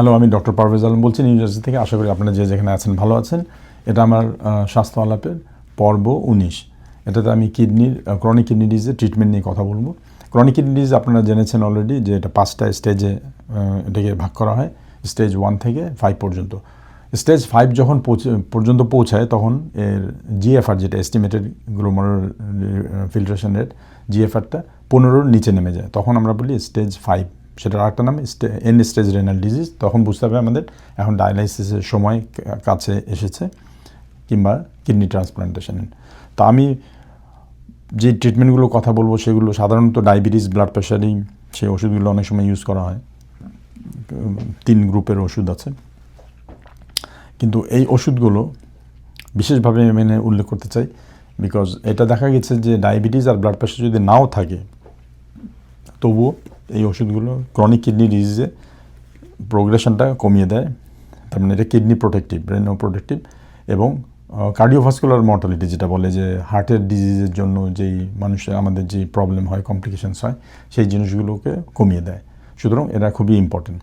Hello আমি doctor Parvez Alam বলছি। New jersey থেকে আশা করি আপনারা যে যেখানে আছেন ভালো আছেন। এটা আমার স্বাস্থ্য আলাপের পর্ব উনিশ। এটাতে আমি কিডনির ক্রনিক কিডনি ডিজিজের ট্রিটমেন্ট নিয়ে কথা বলব। ক্রনিক কিডনি ডিজিজ আপনারা জেনেছেন অলরেডি যে এটা পাঁচটা স্টেজে এটাকে ভাগ করা হয়। স্টেজ ওয়ান থেকে ফাইভ পর্যন্ত। স্টেজ ফাইভ যখন পর্যন্ত পৌঁছায়, তখন এর জিএফআর যেটা এস্টিমেটেড গ্লোমার ফিল্ট্রেশন রেট জিএফআরটা পনেরোর নিচে নেমে যায়। তখন আমরা বলি স্টেজ ফাইভ সেটার আরেকটা নাম এন স্টেজ রেনাল ডিজিজ তখন বুঝতে হবে আমাদের এখন ডায়ালাইসিসের সময় কাছে এসেছে কিংবা কিডনি ট্রান্সপ্লান্টেশনের তা আমি যে ট্রিটমেন্টগুলো কথা বলব সেগুলো সাধারণত ডায়াবেটিস ব্লাড প্রেশারিং সেই ওষুধগুলো অনেক সময় ইউজ করা হয়। তিন গ্রুপের ওষুধ আছে। কিন্তু এই ওষুধগুলো বিশেষভাবে মেনে উল্লেখ করতে চাই বিকজ এটা দেখা গেছে যে ডায়াবেটিস আর ব্লাড প্রেশার যদি নাও থাকে তবুও এই ওষুধগুলো ক্রনিক কিডনি ডিজিজে প্রোগ্রেশনটা কমিয়ে দেয়। তার মানে এটা কিডনি প্রোটেক্টিভ ব্রেনও প্রোটেক্টিভ এবং কার্ডিওভাস্কুলার মর্টালিটি যেটা বলে যে হার্টের ডিজিজের জন্য যেই মানুষের, আমাদের যে প্রবলেম হয় কমপ্লিকেশনস হয়, সেই জিনিসগুলোকে কমিয়ে দেয়। সুতরাং এরা খুবই ইম্পর্টেন্ট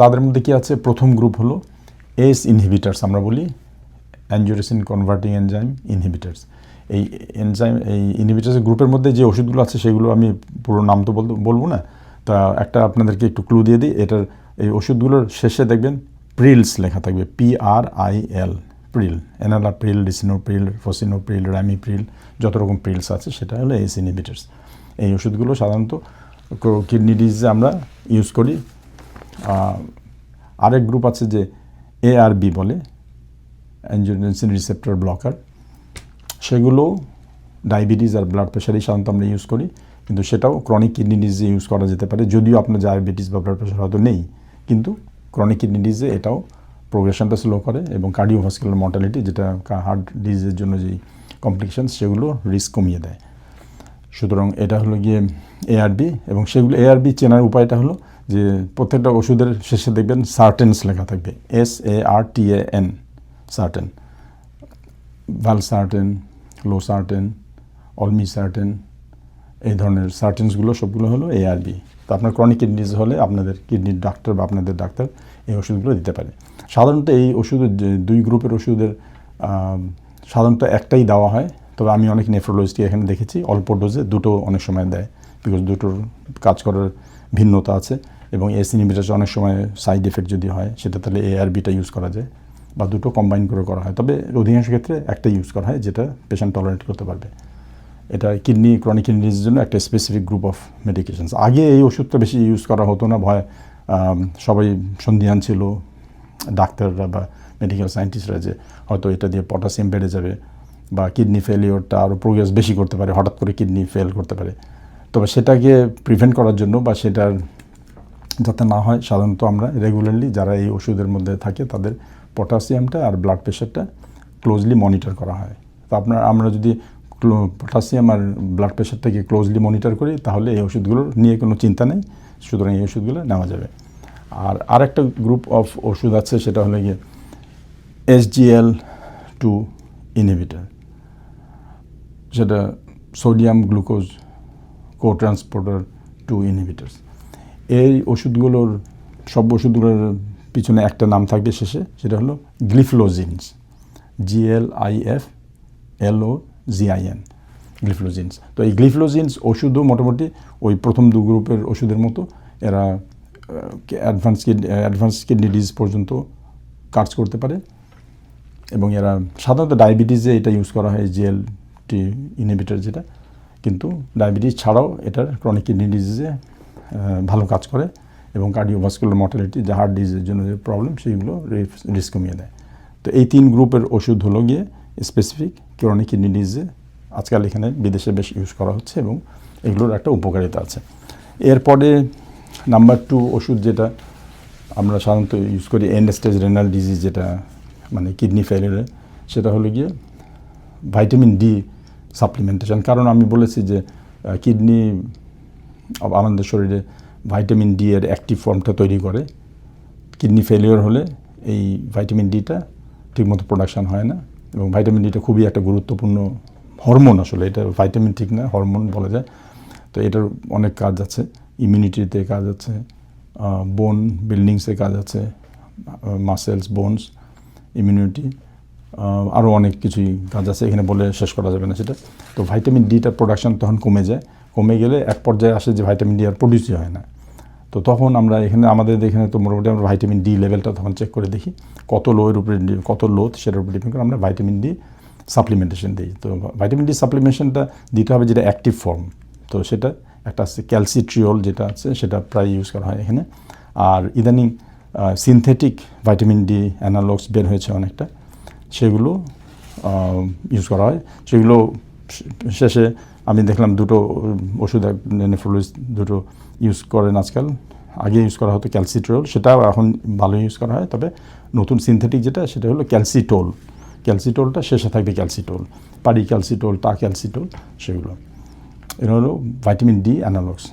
তাদের মধ্যে কী আছে? প্রথম গ্রুপ হলো এস ইনহিবিটার্স আমরা বলি অ্যাঞ্জিওরেসিন কনভার্টিং এনজাইম ইনহিবিটার্স এই এনজাইম এই ইনহিবিটার্সের গ্রুপের মধ্যে যে ওষুধগুলো আছে, সেগুলো আমি পুরো নাম তো বলব না। তা একটা আপনাদেরকে একটু ক্লু দিয়ে দিই, এটার এই ওষুধগুলোর শেষে দেখবেন প্রিলস লেখা থাকবে P R I L pril enalapril lisinopril fosinopril ramipril যত রকম প্রিলস আছে, সেটা হলো এস ইনহিবিটার্স এই ওষুধগুলো সাধারণত কিডনি ডিজিজে আমরা ইউজ করি। আরেক গ্রুপ আছে যে এ আর বি বলে অ্যাঞ্জিওটেনসিন রিসেপ্টর ব্লকার সেগুলো ডায়াবেটিস আর ব্লাড প্রেশারই সাধারণত আমরা ইউজ করি, কিন্তু সেটাও ক্রনিক কিডনি ডিজিজে ইউজ করা যেতে পারে। যদিও আপনার ডায়াবেটিস বা ব্লাড প্রেশার হয়তো নেই, কিন্তু ক্রনিক কিডনি ডিজিজে এটাও প্রোগ্রেশনটা স্লো করে এবং কার্ডিওভাস্কুলার মর্টালিটি যেটা হার্ট ডিজিজের জন্য যেই কমপ্লিকেশন সেগুলো রিস্ক কমিয়ে দেয়। সুতরাং এটা হলো গিয়ে এআরবি এবং সেগুলো এআরবি চেনার উপায়টা হলো যে প্রত্যেকটা ওষুধের শেষে দেখবেন সার্টেন্স লেখা থাকবে S A R T A N sartan valsartan losartan olmesartan এই ধরনের সার্টেন্সগুলো সবগুলো হলো এআরবি তো আপনার ক্রনিক কিডনি হলে আপনাদের কিডনির ডাক্তার বা আপনাদের ডাক্তার এই ওষুধগুলো দিতে পারে। সাধারণত এই ওষুধের দুই গ্রুপের ওষুধের সাধারণত একটাই দেওয়া হয়। তবে আমি অনেক নেফ্রোলজিস্ট এখানে দেখেছি, অল্প ডোজে দুটো অনেক সময় দেয়। বিকজ দুটোর কাজ করার ভিন্নতা আছে এবং এস ইনহিবিটার অনেক সময় সাইড এফেক্ট যদি হয়, সেটা তাহলে এআরবিটা ইউজ করা যায়। বা দুটো কম্বাইন করে করা হয়। তবে অধিকাংশ ক্ষেত্রে একটাই ইউজ করা হয় যেটা পেশেন্ট টলারেট করতে পারবে। এটা কিডনি ক্রনিক কিডনি জন্য একটা স্পেসিফিক গ্রুপ অফ মেডিকেশনস আগে এই ওষুধটা বেশি ইউজ করা হতো না, ভয় সবাই সন্ধিহান ছিল, ডাক্তাররা বা মেডিকেল সায়েন্টিস্টরা যে হয়তো এটা দিয়ে পটাশিয়াম বেড়ে যাবে বা কিডনি ফেলিওরটা আরও প্রোগ্রেস বেশি করতে পারে, হঠাৎ করে কিডনি ফেল করতে পারে। তবে সেটাকে প্রিভেন্ট করার জন্য বা সেটার যাতে না হয়, সাধারণত আমরা রেগুলারলি যারা এই ওষুধের মধ্যে থাকে তাদের পটাশিয়ামটা আর ব্লাড প্রেশারটা ক্লোজলি মনিটর করা হয়। তো আপনার, আমরা যদি পটাশিয়াম আর ব্লাড প্রেশারটাকে ক্লোজলি মনিটর করি, তাহলে এই ওষুধগুলোর নিয়ে কোনো চিন্তা নেই, সুতরাং এই ওষুধগুলো নেওয়া যাবে। আর আরেকটা গ্রুপ অফ ওষুধ আছে, সেটা হলো গিয়ে এসজিএল টু ইনহিবিটার সেটা sodium glucose co transporter two inhibitors এই ওষুধগুলোর, সব ওষুধগুলোর পিছনে একটা নাম থাকবে শেষে, সেটা হলো gliflozins GL I F L O GIN gliflozins. তো এই গ্লিফ্লোজিনস ওষুধও মোটামুটি ওই প্রথম দু গ্রুপের ওষুধের মতো, এরা advance kidney advance kidney disease পর্যন্ত কাজ করতে পারে। এবং এরা সাধারণত ডায়াবেটিসে এটা ইউজ করা হয় জিএল টি ইনহিবিটার যেটা। কিন্তু ডায়াবেটিস ছাড়াও এটার ক্রনিক কিডনি ডিজিজে ভালো কাজ করে। এবং কার্ডিওভাস্কুলার মর্টালিটি যে হার্ট ডিজিজের জন্য যে প্রবলেম সেইগুলো রিস্ক কমিয়ে দেয়। তো এই তিন গ্রুপের ওষুধ হলো গিয়ে স্পেসিফিক ক্রনিক কিডনি ডিজিজে আজকাল এখানে বিদেশে বেশ ইউজ করা হচ্ছে এবং এগুলোর একটা উপকারিতা আছে। এরপরে নাম্বার টু ওষুধ যেটা আমরা সাধারণত ইউজ করি এন্ড স্টেজ রেনাল ডিজিজ যেটা মানে কিডনি ফেলিয়ারে সেটা হলো গিয়ে ভাইটামিন ডি সাপ্লিমেন্টেশন কারণ আমি বলেছি যে কিডনি আমাদের শরীরে ভাইটামিন ডি এর অ্যাক্টিভ ফর্মটা তৈরি করে। কিডনি ফেলিওর হলে এই ভাইটামিন ডিটা ঠিকমতো প্রোডাকশান হয় না এবং ভাইটামিন ডিটা খুবই একটা গুরুত্বপূর্ণ হরমোন আসলে। এটা ভাইটামিন ঠিক না হরমোন বলা যায়। তো এটার অনেক কাজ আছে। ইমিউনিটিতে কাজ আছে বোন বিল্ডিংসের কাজ আছে মাসেলস বোনস ইমিউনিটি আরও অনেক কিছুই কাজ আছে। এখানে বলে শেষ করা যাবে না সেটা। তো ভাইটামিন ডিটার প্রোডাকশন তখন কমে যায়। কমে গেলে এক পর্যায়ে আসে যে ভাইটামিন ডি আর প্রডিউসই হয় না। তো তখন আমরা এখানে, আমাদের এখানে তো মোটামুটি আমরা ভাইটামিন ডি লেভেলটা তখন চেক করে দেখি, কত লোয়ের উপরে কত লো সেটার উপরে ডিপেন্ড করে আমরা ভাইটামিন ডি সাপ্লিমেন্টেশন দিই। তো ভাইটামিন ডি সাপ্লিমেন্টেশনটা দিতে হবে যেটা অ্যাক্টিভ ফর্ম তো সেটা একটা আছে ক্যালসিট্রিওল যেটা আছে, সেটা প্রায় ইউজ করা হয় এখানে। আর ইদানিং সিনথেটিক ভাইটামিন ডি অ্যানালগস বের হয়েছে অনেকটা। সেগুলো ইউজ করা হয়। সেগুলো শেষে আমি দেখলাম দুটো ওষুধ নেফ্রোলজিস্ট দুটো ইউজ করেন আজকাল। আগে ইউজ করা হতো ক্যালসিট্রোল সেটাও এখন ভালো ইউজ করা হয়। তবে নতুন সিনথেটিক যেটা, সেটা হলো ক্যালসিটোল ক্যালসিটোলটা শেষে থাকবে ক্যালসিটোল পারি ক্যালসিটোল টা ক্যালসিটোল সেগুলো। এটা হলো ভাইটামিন ডি অ্যানালগস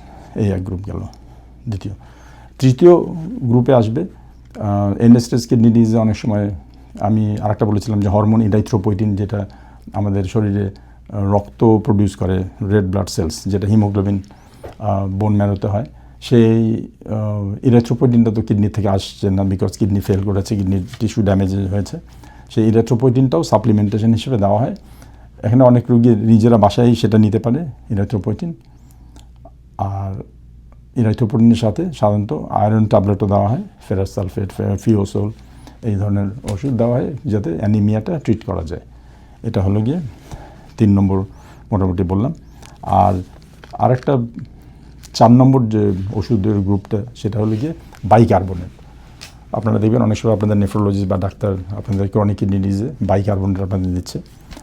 এই এক গ্রুপ গেল। দ্বিতীয়। তৃতীয় গ্রুপে আসবে এন্ডেস্টেজ কিডনি ডিজিজে অনেক সময় আমি আরেকটা বলেছিলাম যে হরমোন ইডাইথ্রোপোইটিন যেটা আমাদের শরীরে রক্ত প্রডিউস করে রেড ব্লাড সেলস যেটা হিমোগ্লোবিন বোন ম্যারোতে হয়। সেই ইরেথ্রোপোইটিনটা তো কিডনি থেকে আসছে না বিকজ কিডনি ফেল করেছে কিডনির টিস্যু ড্যামেজ হয়েছে। সেই ইরেথ্রোপোইটিনটাও সাপ্লিমেন্টেশন হিসেবে দেওয়া হয়। এখানে অনেক রোগী, নিজেরা বাসায় সেটা নিতে পারে ইরেথ্রোপোইটিন আর ইরাইথোপ্রোটিনের সাথে সাধারণত আয়রন ট্যাবলেটও দেওয়া হয় ফেরাস সালফেট ফিওসোল এই ধরনের ওষুধ দেওয়া হয়, যাতে অ্যানিমিয়াটা ট্রিট করা যায়। এটা হলো গিয়ে তিন নম্বর মোটামুটি বললাম। আর আরেকটা চার নম্বর যে ওষুধের গ্রুপটা, সেটা হলো গিয়ে বাইকার্বনেট। আপনারা দেখবেন অনেক সময় আপনাদের নেফ্রোলজিস্ট বা ডাক্তার আপনাদের ক্রনিক কিডনি ডিজে বাইকার্বনেট আপনাদের দিচ্ছে।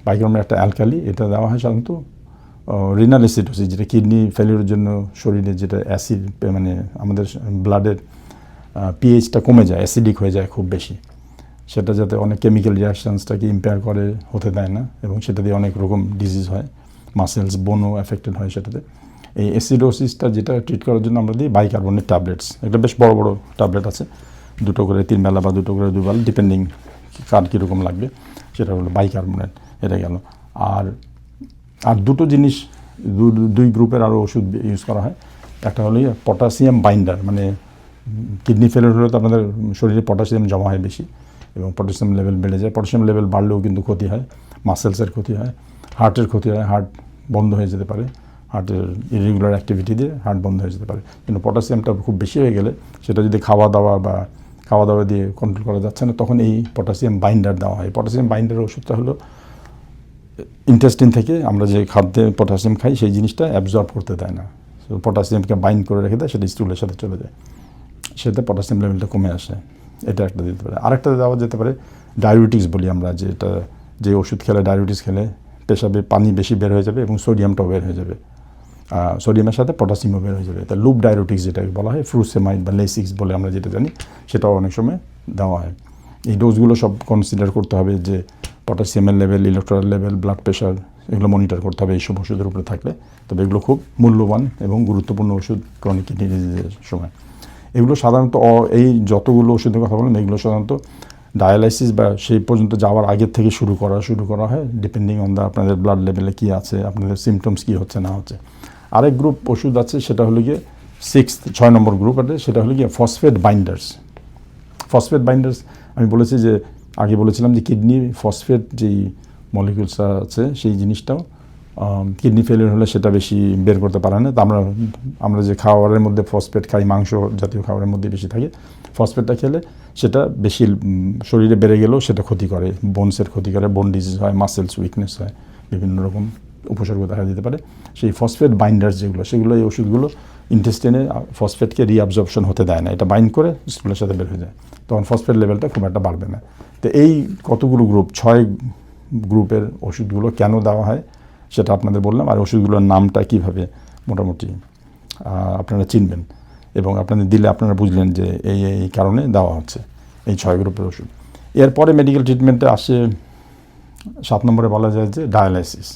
বাইকার্বনেট একটা অ্যালকালি, এটা দেওয়া হয় সাধারণত রিনাল অ্যাসিডোসিস যেটা কিডনি ফেলিওরের জন্য শরীরে যেটা অ্যাসিড মানে আমাদের ব্লাডের পিএইচটা কমে যায় অ্যাসিডিক হয়ে যায় খুব বেশি। সেটা যাতে অনেক কেমিক্যাল রিয়াকশানসটাকে ইম্পেয়ার করে হতে দেয় না, এবং সেটা দিয়ে অনেক রকম ডিজিজ হয় মাসেলস বোনও অ্যাফেক্টেড হয় সেটাতে। এই অ্যাসিডোসিসটা যেটা ট্রিট করার জন্য আমরা দিই বাইকার্বনেট ট্যাবলেটস একটা বেশ বড় বড় ট্যাবলেট আছে। দুটো করে তিন বেলা বা দুটো করে দুবেলা ডিপেন্ডিং কার কীরকম লাগবে, সেটা হলো বাইকার্বনেট এটা গেল। আর আর দুটো জিনিস দুই গ্রুপের আরও ওষুধ ইউজ করা হয়। একটা হলো পটাশিয়াম বাইন্ডার মানে কিডনি ফেলিওর হলে তো আপনাদের শরীরে পটাশিয়াম জমা হয় বেশি। এবং পটাশিয়াম লেভেল বেড়ে যায়। পটাশিয়াম লেভেল বাড়লেও কিন্তু ক্ষতি হয় মাসেলসের ক্ষতি হয় হার্টের ক্ষতি হয় হার্ট বন্ধ হয়ে যেতে পারে হার্টের ইরেগুলার অ্যাক্টিভিটি দিয়ে হার্ট বন্ধ হয়ে যেতে পারে। কিন্তু পটাশিয়ামটা খুব বেশি হয়ে গেলে সেটা যদি খাওয়া দাওয়া বা খাওয়া দাওয়া দিয়ে কন্ট্রোল করা যাচ্ছে না, তখন এই পটাশিয়াম বাইন্ডার দেওয়া হয়। পটাশিয়াম বাইন্ডারের ওষুধটা হলো ইন্টেস্টিন থেকে আমরা যে খাদ্যে পটাশিয়াম খাই, সেই জিনিসটা অ্যাবজর্ব করতে দেয় না। পটাশিয়ামকে বাইন্ড করে রেখে দেয়, সেটা স্টুলের সাথে চলে যায়। সেটা পটাশিয়াম লেভেলটা কমে আসে। এটা একটা দিতে পারে। আরেকটা দেওয়া যেতে পারে ডায়াবেটিস বলি আমরা, যেটা, যে ওষুধ খেলে ডায়াবেটিস খেলে পেশাবে পানি বেশি বের হয়ে যাবে এবং সোডিয়ামটাও বের হয়ে যাবে। সোডিয়ামের সাথে পটাশিয়ামও বের হয়ে যাবে। তা লুপ ডায়াবেটিক্স যেটাকে বলা হয় ফ্রুসেমাইড বা লেসিক্স বলে আমরা যেটা জানি, সেটাও অনেক সময় দেওয়া হয়। এই ডোজগুলো সব কনসিডার করতে হবে যে পটাশিয়ামের level electrolyte level blood pressure এগুলো মনিটর করতে হবে এইসব ওষুধের উপরে থাকলে। তবে এগুলো খুব মূল্যবান এবং গুরুত্বপূর্ণ ওষুধ ক্রনিক কিডনি ডিজিজের সময়। এগুলো সাধারণত এই যতগুলো ওষুধের কথা বললাম এগুলো সাধারণত ডায়ালাইসিস বা সেই পর্যন্ত যাওয়ার আগের থেকে শুরু করা শুরু করা হয় ডিপেন্ডিং অন দ্য আপনাদের ব্লাড লেভেলে কী আছে, আপনাদের সিমটমস কী হচ্ছে, না হচ্ছে। আরেক গ্রুপ ওষুধ আছে, সেটা হলো গিয়ে সিক্স ছয় নম্বর গ্রুপ আছে, সেটা হলো গিয়ে ফসফেট বাইন্ডার্স ফসফেট বাইন্ডার্স আমি বলেছি যে, আগে বলেছিলাম যে কিডনি ফসফেট যেই মলিকিউলসটা আছে, সেই জিনিসটাও কিডনি ফেলিয়ার হলে সেটা বেশি বের করতে পারে না। তো আমরা আমরা যে খাবারের মধ্যে ফসফেট খাই, মাংস জাতীয় খাবারের মধ্যে বেশি থাকে ফসফেটটা খেলে সেটা বেশি শরীরে বেড়ে গেলেও সেটা ক্ষতি করে বোনসের ক্ষতি করে বোন ডিজিজ হয় মাসেলস উইকনেস হয়, বিভিন্ন রকম উপসর্গ দেখা দিতে পারে। সেই ফসফেট বাইন্ডার্স যেগুলো, সেগুলো, এই ওষুধগুলো ইন্টেস্টিনে ফসফেটকে রিঅ্যাবজর্পশন হতে দেয় না। এটা বাইন্ড করে স্টুলের সাথে বের হয়ে যায়। তখন ফসফেট লেভেলটা খুব একটা বাড়বে না। তো এই কতগুলো গ্রুপ ছয় গ্রুপের ওষুধগুলো কেন দেওয়া হয়? সেটা আপনাদের বললাম। আর ওষুধগুলোর নামটা কীভাবে মোটামুটি আপনারা চিনবেন। এবং আপনাদের দিলে আপনারা বুঝলেন যে এই এই কারণে দেওয়া হচ্ছে এই ছয় গ্রুপের ওষুধ। এরপরে মেডিকেল ট্রিটমেন্টে আসে, সাত নম্বরে বলা যায় যে ডায়ালাইসিস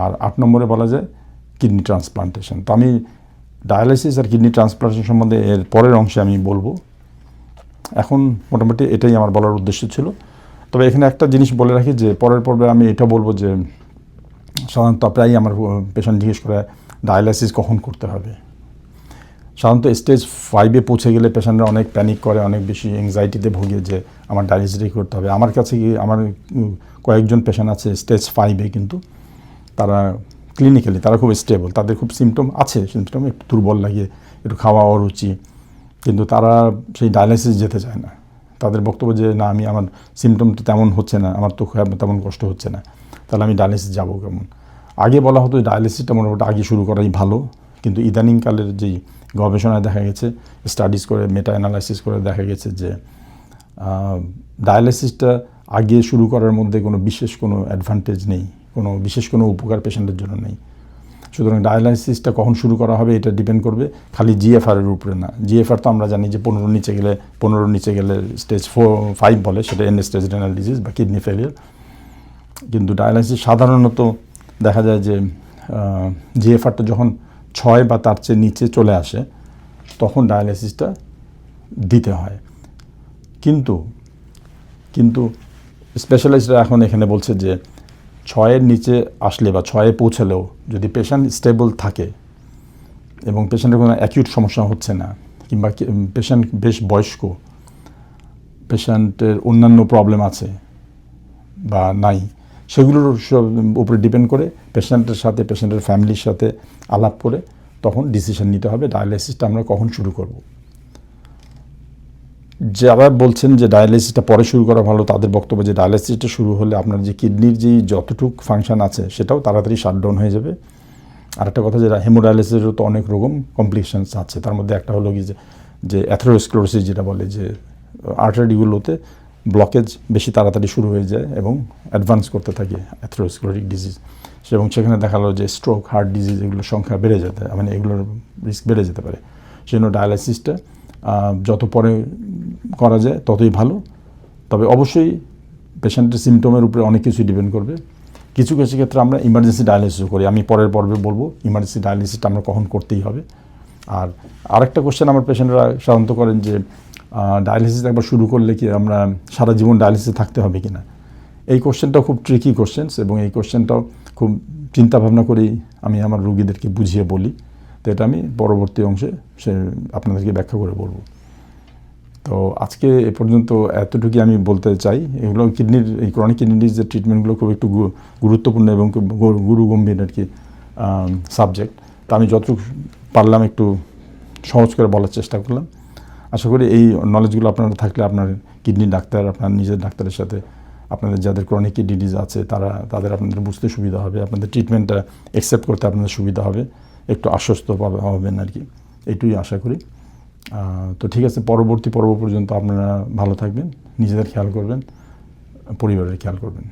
আর আট নম্বরে বলা যায় কিডনি ট্রান্সপ্লান্টেশন তো আমি ডায়ালাইসিস আর কিডনি ট্রান্সপ্লান্টেশন সম্বন্ধে এর পরের অংশে আমি বলব। এখন মোটামুটি এটাই আমার বলার উদ্দেশ্য ছিল। তবে এখানে একটা জিনিস বলে রাখি যে পরের পর্বে আমি এটা বলব যে সাধারণত প্রায়ই আমার পেশেন্ট জিজ্ঞেস করে ডায়ালাইসিস কখন করতে হবে। সাধারণত স্টেজ ফাইভে পৌঁছে গেলে পেশেন্টরা অনেক প্যানিক করে, অনেক বেশি অ্যাংজাইটিতে ভুগে যে আমার ডায়ালিসিস করতে হবে। আমার কাছে কি, আমার কয়েকজন পেশেন্ট আছে স্টেজ ফাইভে কিন্তু তারা ক্লিনিক্যালি তারা খুব স্টেবল তাদের খুব সিমটম আছে সিমটম একটু দুর্বল লাগে, একটু খাওয়া অরুচি, কিন্তু তারা সেই ডায়ালিসিস যেতে চায় না। তাদের বক্তব্য যে না, আমি আমার সিমটম তো তেমন হচ্ছে না, আমার তো তেমন কষ্ট হচ্ছে না। তাহলে আমি ডায়ালিসিস যাব কেমন? আগে বলা হতো ডায়ালিসিসটা মোটামুটি আগে শুরু করাই ভালো, কিন্তু ইদানিংকালের যেই গবেষণায় দেখা গেছে স্টাডিজ করে মেটা অ্যানালাইসিস করে দেখা গেছে যে ডায়ালিসিসটা আগে শুরু করার মধ্যে কোনো বিশেষ কোনো অ্যাডভান্টেজ নেই, কোনো বিশেষ কোনো উপকার পেশেন্টের জন্য নেই। সুতরাং ডায়ালাইসিসটা কখন শুরু করা হবে এটা ডিপেন্ড করবে, খালি জিএফআর এর উপরে না। জিএফআর তো আমরা জানি যে পনেরো নিচে গেলে, পনেরো নিচে গেলে স্টেজ ফোর ফাইভ বলে, সেটা এন স্টেজ রেনাল ডিজিজ বা কিডনি ফেলিয়ার কিন্তু ডায়ালাইসিস সাধারণত দেখা যায় যে জিএফআরটা যখন ছয় বা তার চেয়ে নিচে চলে আসে, তখন ডায়ালাইসিসটা দিতে হয়। কিন্তু কিন্তু স্পেশালিস্টরা এখন এখানে বলছে যে, ছয়ের নিচে আসলে বা ছয়ে পৌঁছালেও যদি পেশেন্ট স্টেবল থাকে এবং পেশেন্টের কোনো অ্যাকিউট সমস্যা হচ্ছে না কিংবা পেশেন্ট বেশ বয়স্ক পেশেন্টের অন্যান্য প্রবলেম আছে বা নাই সেগুলোর উপরে ডিপেন্ড করে পেশেন্টের সাথে পেশেন্টের ফ্যামিলির সাথে আলাপ করে তখন ডিসিশন নিতে হবে ডায়ালাইসিসটা আমরা কখন শুরু করব। যারা বলছেন যে ডায়ালাইসিসটা পরে শুরু করা ভালো, তাদের বক্তব্য যে ডায়ালাইসিসটা শুরু হলে আপনার যে কিডনির যেই যতটুক ফাংশন আছে, সেটাও তাড়াতাড়ি শাটডাউন হয়ে যাবে। আর একটা কথা যে হেমোডায়ালিসিসেরও তো অনেক রকম কমপ্লিকেশনস আছে। তার মধ্যে একটা হলো কি যে যে যেটা বলে যে আর্টারিগুলোতে ব্লকেজ বেশি তাড়াতাড়ি শুরু হয়ে যায় এবং অ্যাডভান্স করতে থাকে অ্যাথেরোস্ক্লোরিক ডিজিজ এবং সেখানে দেখা যে স্ট্রোক হার্ট ডিজিজ এগুলোর সংখ্যা বেড়ে যেতে মানে এগুলোর রিস্ক বেড়ে যেতে পারে। সেজন্য ডায়ালাইসিসটা যত পরে করা যায় ততই ভালো। তবে অবশ্যই পেশেন্টের সিমটমের উপরে অনেক কিছু ডিপেন্ড করবে। কিছু কিছু ক্ষেত্রে আমরা ইমার্জেন্সি ডায়ালিসিসও করি। আমি পরের পর্বে বলব ইমার্জেন্সি ডায়ালিসিসটা আমরা কখন করতেই হবে। আর আরেকটা কোশ্চেন আমার পেশেন্টরা সাধারণত করেন যে ডায়ালিসিস একবার শুরু করলে কি আমরা সারা জীবন ডায়ালিসিসে থাকতে হবে কিনা? এই কোশ্চেনটাও খুব ট্রিকি কোশ্চেন্স এবং এই কোশ্চেনটাও খুব চিন্তা ভাবনা করেই আমি আমার রুগীদেরকে বুঝিয়ে বলি। তো এটা আমি পরবর্তী অংশে সে আপনাদেরকে ব্যাখ্যা করে বলব। তো আজকে এ পর্যন্ত এতটুকুই আমি বলতে চাই। এগুলো কিডনির এই ক্রনিক কিডনি ডিজিজের ট্রিটমেন্টগুলো খুব একটু গুরুত্বপূর্ণ এবং গুরু গম্ভীর আর কি সাবজেক্ট তা আমি যতটুকু পারলাম একটু সহজ করে বলার চেষ্টা করলাম। আশা করি এই নলেজগুলো আপনার থাকলে আপনার কিডনি ডাক্তার, আপনার নিজের ডাক্তারের সাথে, আপনাদের যাদের ক্রনিক কিডনি ডিজিজ আছে, তারা, তাদের আপনাদের বুঝতে সুবিধা হবে, আপনাদের ট্রিটমেন্টটা অ্যাকসেপ্ট করতে আপনাদের সুবিধা হবে, একটু আশ্বস্ত হবেন আর কি। এইটুই আশা করি। তো ঠিক আছে, পরবর্তী পর্ব পর্যন্ত আপনারা ভালো থাকবেন, নিজেদের খেয়াল করবেন, পরিবারের খেয়াল করবেন।